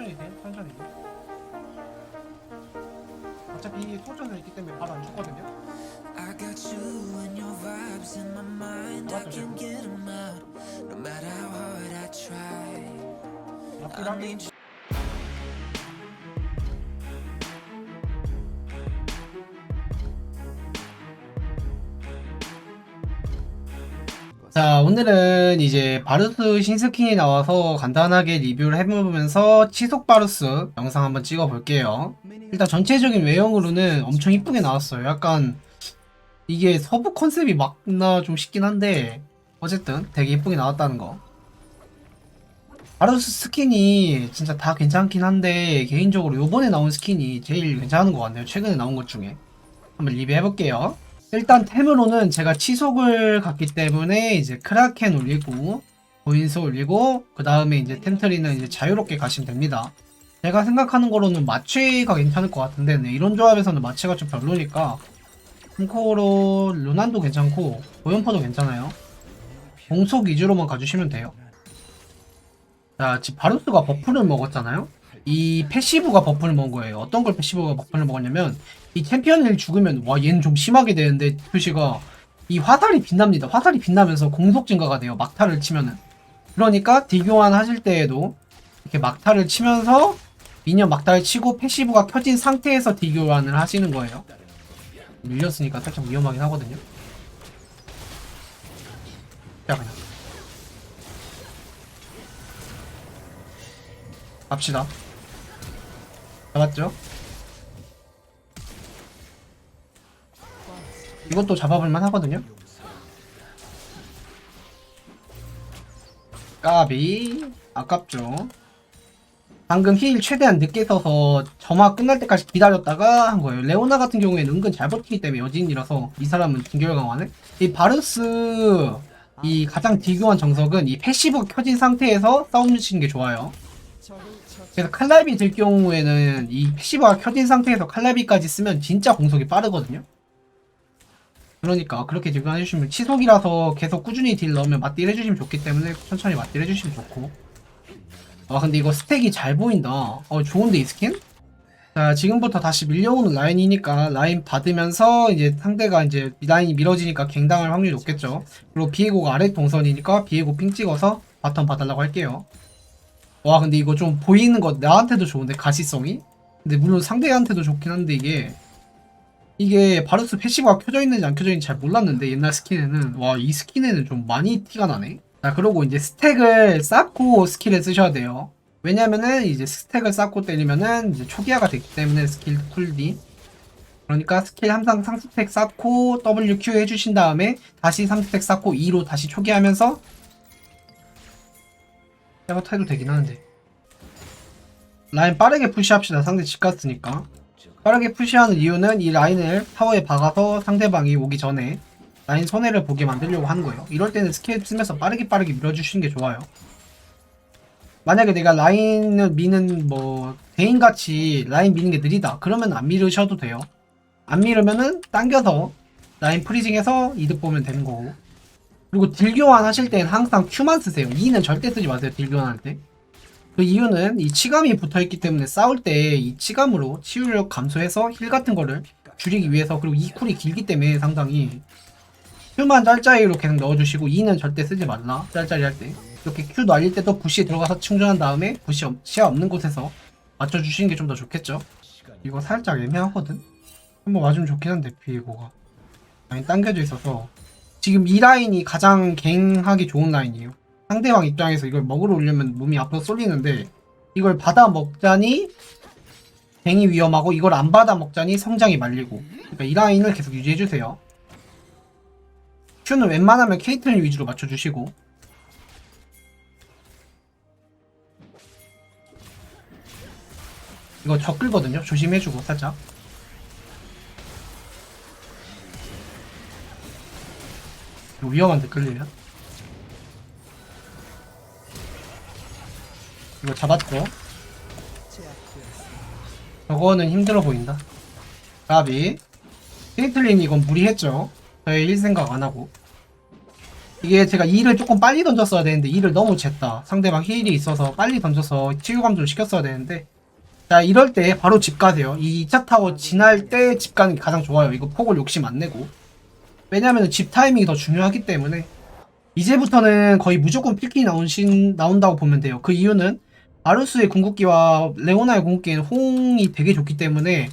천천히 돼 천천히 돼 어차피 소전에 있기 때문에 바로 안 죽거든요 I got you and your vibes in my mind. I can get 'em out, no matter how hard I try. I 앞이랑 need 자 오늘은 이제 바루스 신스킨이 나와서 간단하게 리뷰를 해보면서 치속 바루스 영상 한번 찍어 볼게요. 일단 전체적인 외형으로는 엄청 이쁘게 나왔어요. 약간 이게 서부 컨셉이 맞나 좀 싶긴 한데 어쨌든 되게 이쁘게 나왔다는 거. 바루스 스킨이 진짜 다 괜찮긴 한데 개인적으로 요번에 나온 스킨이 제일 괜찮은 것 같네요. 최근에 나온 것 중에. 한번 리뷰해 볼게요 일단 템으로는 제가 치속을 갔기 때문에 이제 크라켄 올리고 보인스 올리고 그 다음에 이제 템트리는 이제 자유롭게 가시면 됩니다. 제가 생각하는 거로는 마취가 괜찮을 것 같은데 네, 이런 조합에서는 마취가 좀 별로니까 홈코로 루난도 괜찮고 보연퍼도 괜찮아요. 공속 위주로만 가주시면 돼요. 자 지금 바루스가 버프를 먹었잖아요. 이 패시브가 버프를 먹은 거예요. 어떤 걸 패시브가 버프를 먹었냐면 이 챔피언을 죽으면 와 얘는 좀 심하게 되는데 표시가 이 화살이 빛납니다. 화살이 빛나면서 공속 증가가 돼요. 막타를 치면은. 그러니까 딜교환 하실 때에도 이렇게 막타를 치면서 미니언 막타를 치고 패시브가 켜진 상태에서 딜교환을 하시는 거예요. 밀렸으니까 살짝 위험하긴 하거든요. 자 그냥 갑시다. 잡았죠? 이것도 잡아볼만 하거든요. 까비 아깝죠. 방금 힐 최대한 늦게 써서 점화 끝날 때까지 기다렸다가 한 거예요. 레오나 같은 경우에는 은근 잘 버티기 때문에 여진이라서 이 사람은 진결 강화네. 이 바르스 이 가장 딜교한 정석은 이 패시브 켜진 상태에서 싸움 치는 게 좋아요. 그래서 칼날비 들 경우에는 이 패시브가 켜진 상태에서 칼날비까지 쓰면 진짜 공속이 빠르거든요. 그러니까 그렇게 딜교 해주시면 치속이라서 계속 꾸준히 딜 넣으면 맞딜 해주시면 좋기 때문에 천천히 맞딜 해주시면 좋고 아 근데 이거 스택이 잘 보인다 어 좋은데 이 스킨? 자 지금부터 다시 밀려오는 라인이니까 라인 받으면서 이제 상대가 이제 라인이 밀어지니까 갱당할 확률이 높겠죠 그리고 비에고가 아래 동선이니까 비에고 핑 찍어서 바텀 봐달라고 할게요 와 근데 이거 좀 보이는 거 나한테도 좋은데 가시성이? 근데 물론 상대한테도 좋긴 한데 이게 이게 바루스 패시브가 켜져 있는지 안 켜져 있는지 잘 몰랐는데 옛날 스킨에는. 와 이 스킨에는 좀 많이 티가 나네. 자 그리고 이제 스택을 쌓고 스킬을 쓰셔야 돼요. 왜냐면은 이제 스택을 쌓고 때리면은 이제 초기화가 되기 때문에 스킬 쿨디 그러니까 스킬 항상 3스택 쌓고 WQ 해주신 다음에 다시 3스택 쌓고 2로 다시 초기화하면서 해부터 해도 되긴 하는데. 라인 빠르게 푸시합시다 상대 집 갔으니까 빠르게 푸시하는 이유는 이 라인을 타워에 박아서 상대방이 오기 전에 라인 손해를 보게 만들려고 하는 거예요. 이럴 때는 스킬 쓰면서 빠르게 빠르게 밀어주시는 게 좋아요. 만약에 내가 라인을 미는 뭐 대인같이 라인 미는 게 느리다 그러면 안 밀으셔도 돼요. 안 밀으면은 당겨서 라인 프리징해서 이득 보면 되는 거고 그리고 딜 교환 하실 때는 항상 Q만 쓰세요. E는 절대 쓰지 마세요. 딜 교환할 때. 그 이유는 이 치감이 붙어있기 때문에 싸울 때 이 치감으로 치유력 감소해서 힐 같은 거를 줄이기 위해서 그리고 이 쿨이 길기 때문에 상당히 Q만 짤짤이로 계속 넣어주시고 E는 절대 쓰지 말라. 짤짤이 할 때. 이렇게 Q 날릴 때도 부시에 들어가서 충전한 다음에 부시 없, 시야 없는 곳에서 맞춰주시는 게 좀 더 좋겠죠? 이거 살짝 애매하거든? 한번 맞으면 좋긴 한데 비에고가. 라인 당겨져 있어서. 지금 이 라인이 가장 갱하기 좋은 라인이에요 상대방 입장에서 이걸 먹으러 오려면 몸이 앞으로 쏠리는데 이걸 받아 먹자니 갱이 위험하고 이걸 안 받아 먹자니 성장이 말리고. 그러니까 이 라인을 계속 유지해주세요. Q는 웬만하면 케이틀린 위주로 맞춰주시고. 이거 적 끌거든요. 조심해주고 살짝. 위험한데 끌리면 이거 잡았고 저거는 힘들어 보인다 까비 케이틀린 이건 무리했죠 저의 일 생각 안하고 이게 제가 2를 조금 빨리 던졌어야 되는데 2를 너무 쟀다. 상대방 힐이 있어서 빨리 던져서 치유감 좀 시켰어야 되는데 자 이럴 때 바로 집 가세요. 이 2차 타워 지날 때 집 가는 게 가장 좋아요. 이거 폭을 욕심 안 내고 왜냐면 집 타이밍이 더 중요하기 때문에 이제부터는 거의 무조건 필킹이 나온 신, 나온다고 보면 돼요. 그 이유는 아루스의 궁극기와 레오나의 궁극기는 호응이 되게 좋기 때문에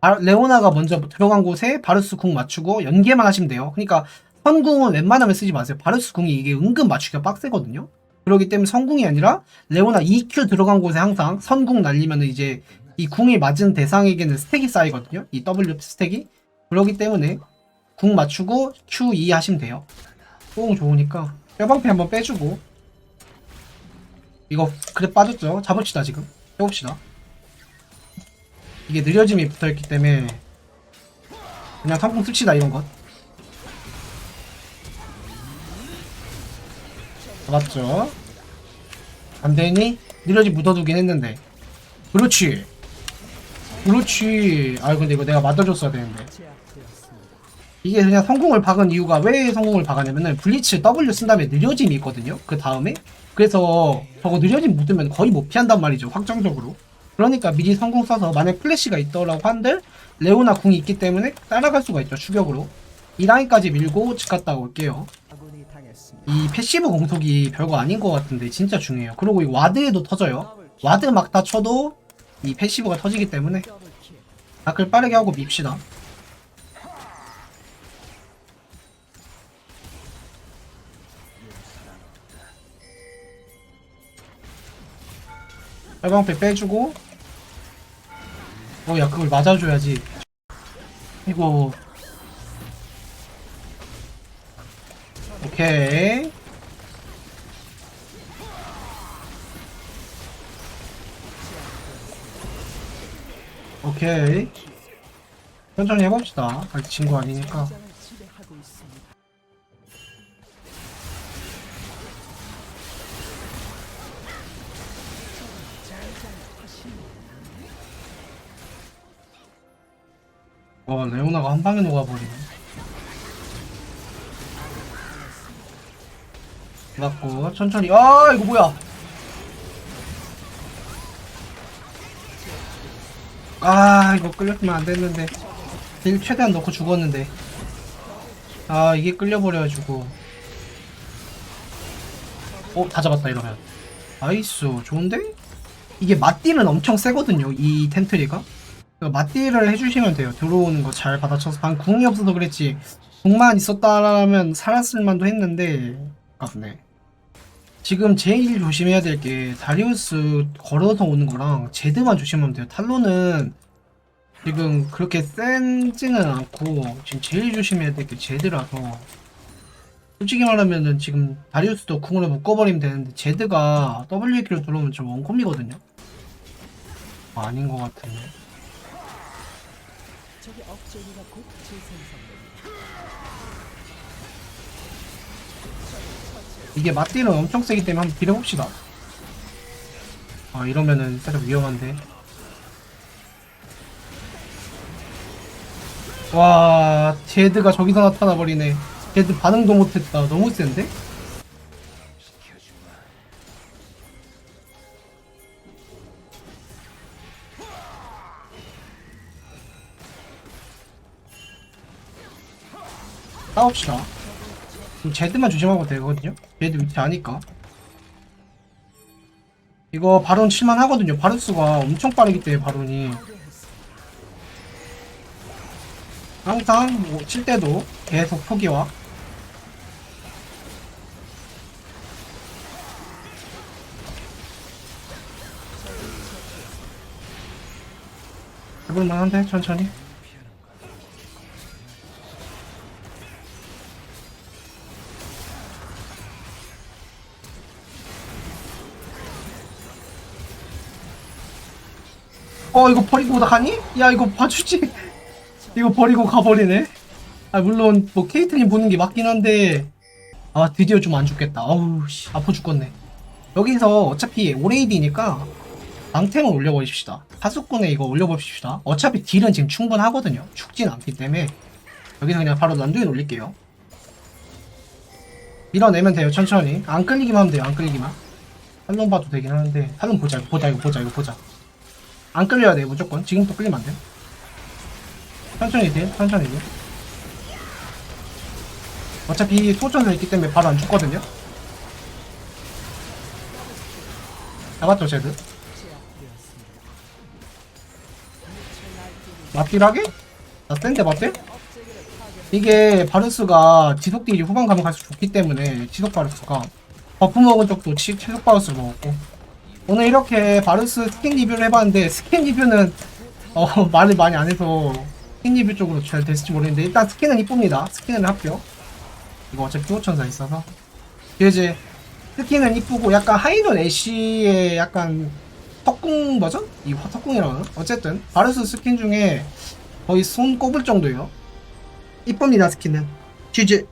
아- 레오나가 먼저 들어간 곳에 바루스 궁 맞추고 연계만 하시면 돼요. 그러니까 선궁은 웬만하면 쓰지 마세요. 바루스 궁이 이게 은근 맞추기가 빡세거든요. 그렇기 때문에 선궁이 아니라 레오나 EQ 들어간 곳에 항상 선궁 날리면 이제 이 궁이 맞은 대상에게는 스택이 쌓이거든요. 이 W 스택이. 그렇기 때문에 궁 맞추고 Q2 하시면 돼요. 호응 좋으니까 뼈방패 한번 빼주고 이거 그래 빠졌죠? 잡읍시다 지금. 해봅시다. 이게 느려짐이 붙어있기 때문에 그냥 상품 씁시다 이런 것. 맞죠? 안 되니? 느려짐 묻어두긴 했는데. 그렇지. 그렇지. 아 근데 이거 내가 맞아줬어야 되는데. 이게 그냥 성공을 박은 이유가 왜 성공을 박았냐면은 블리츠 W 쓴 다음에 느려짐이 있거든요. 그 다음에. 그래서 저거 느려짐 묻으면 거의 못 피한단 말이죠. 확정적으로. 그러니까 미리 성공 써서 만약 플래시가 있더라고 한들 레오나 궁이 있기 때문에 따라갈 수가 있죠. 추격으로. 이 라인까지 밀고 집 갔다 올게요. 이 패시브 공속이 별거 아닌 것 같은데 진짜 중요해요. 그리고 이 와드에도 터져요. 와드 막 다 쳐도 이 패시브가 터지기 때문에 다클 빠르게 하고 밉시다. 빨방패 빼주고. 어 야 그걸 맞아줘야지. 이거. 오케이. 오케이. 천천히 해봅시다. 아직 친구 아니니까 와 레오나가 한 방에 녹아버리네. 맞고 천천히. 아 이거 뭐야? 아 이거 끌렸으면 안 됐는데. 딜 최대한 넣고 죽었는데. 아 이게 끌려버려가지고. 어 다 잡았다 이러면. 나이스 좋은데? 이게 맞딜은 엄청 세거든요 이 텐트리가 맞딜을 해주시면 돼요 들어오는 거 잘 받아쳐서 방 궁이 없어서 그랬지 궁만 있었다라면 살았을 만도 했는데 아깝네 지금 제일 조심해야 될 게 다리우스 걸어서 오는 거랑 제드만 조심하면 돼요. 탈론은 지금 그렇게 센지는 않고 지금 제일 조심해야 될 게 제드라서 솔직히 말하면은 지금 다리우스도 궁으로 묶어버리면 되는데 제드가 WQ로 들어오면 좀 원콤이거든요. 아, 아닌 것 같은데. 이게 맞디는 엄청 세기 때문에 한번 딜해봅시다. 아 이러면은 살짝 위험한데. 와 제드가 저기서 나타나 버리네. 제드 반응도 못했다. 너무 센데? 싸웁시다. 지금 제드만 조심하고 되거든요. 제드 위치 아니까. 이거 바론 칠만 하거든요. 바루스가 엄청 빠르기 때문에 바론이. 항상 뭐 칠 때도 계속 포기와. 해볼만 한데 천천히. 어 이거 버리고 가니? 야 이거 봐주지. 이거 버리고 가버리네. 아 물론 뭐 케이트님 보는 게 맞긴 한데. 아 드디어 좀 안 죽겠다. 어우 씨. 아파 죽겠네. 여기서 어차피 오레이디니까 방템을 올려버립시다. 하수꾼에 이거 올려봅시다. 어차피 딜은 지금 충분하거든요. 죽진 않기 때문에. 여기서 그냥 바로 란두인 올릴게요. 밀어내면 돼요 천천히. 안 끌리기만 하면 돼요 안 끌리기만. 탈론 봐도 되긴 하는데. 탈론 보자 이거 보자 이거 보자 이거 보자 안 끌려야 돼 무조건. 지금부터 끌리면 안돼 천천히 돼 천천히 돼. 어차피 소천사 있기 때문에 바로 안 죽거든요. 잡았죠 쟤들? 맞딜하게? 나 센데 맞대? 이게 바루스가 지속 딜이 후반 가면 갈수록 좋기 때문에 지속 바루스가 버프 먹은 쪽도 치, 지속 바루스를 먹었고 오늘 이렇게 바루스 스킨 리뷰를 해봤는데 스킨 리뷰는 어 말을 많이 안 해서 스킨 리뷰 쪽으로 잘 됐을지 모르겠는데 일단 스킨은 이쁩니다. 스킨은 합격 이거 어차피 피오천사 있어서. 그리고 이제 스킨은 이쁘고 약간 하이돈 애쉬의 약간 턱궁 버전? 이 턱궁이라고 하나? 어쨌든 바루스 스킨 중에 거의 손 꼽을 정도예요. 이쁩니다 스킨은. GG